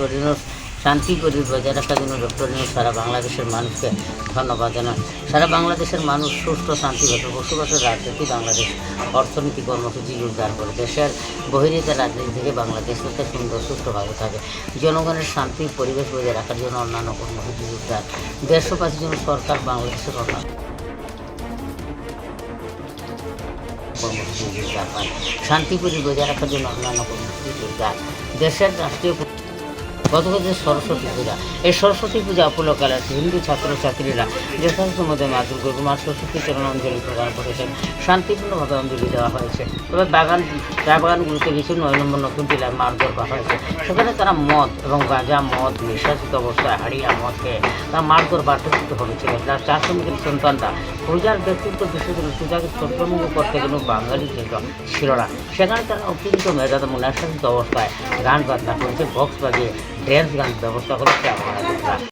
Doctor শান্তি পরিবেশ বজায় রাখার জন্য ডক্টর সারা বাংলাদেশের মানুষকে ধন্যবাদ জানান সারা বাংলাদেশের মানুষ সুস্থ শান্তিভাবে বসবাসের রাজনীতি বাংলাদেশ অর্থনীতি কর্মসূচি জোরদার করে। দেশের বহিরিত রাজনীতি থেকে বাংলাদেশ যাতে সুন্দর, সুস্থভাবে থাকে। জনগণের শান্তি পরিবেশ বজায় রাখার জন্য অন্যান্য কর্মসূচি জোরদার দেশবাসীর জন্য সরকার বাংলাদেশের অন্যান্য কর্মসূচি জোরদার পায় শান্তিপুরি বজায় রাখার জন্য অন্যান্য কর্মসূচি জোরদার দেশের রাষ্ট্রীয় গতকাল যে সরস্বতী পূজা। এই সরস্বতী পূজা উপলক্ষে হিন্দু ছাত্রছাত্রীরা যথাযথ মধ্যে মা দুর্গা মা সরস্বতী চরণ অঞ্জলি প্রদান করেছেন। শান্তিপূর্ণভাবে অঞ্জলি দেওয়া হয়েছে। তবে বাগান চা বাগানগুলিতে কিছু নয় নম্বর নতুন জেলায় মারধর করা হয়েছে। সেখানে তারা মদ এবং গাঁজা, মদ নিঃশ্বাসিত অবস্থায় হারিয়া মদ খেয়ে তারা মারধর বাধ্যযুক্ত হয়েছিল। তার চার শ্রমিকের সন্তানরা পূজার ব্যক্তিত্ব বিশেষ পূজাকে চন্দ্রমুখ করতে কোনো বাঙালি ছিল না। সেখানে তারা অত্যন্ত মেধাতে মুনাশাসিত অবস্থায় গান বাজনা করেছে। বক্স বাজিয়ে ড্যান্স গান ব্যবস্থা করেছে আমরা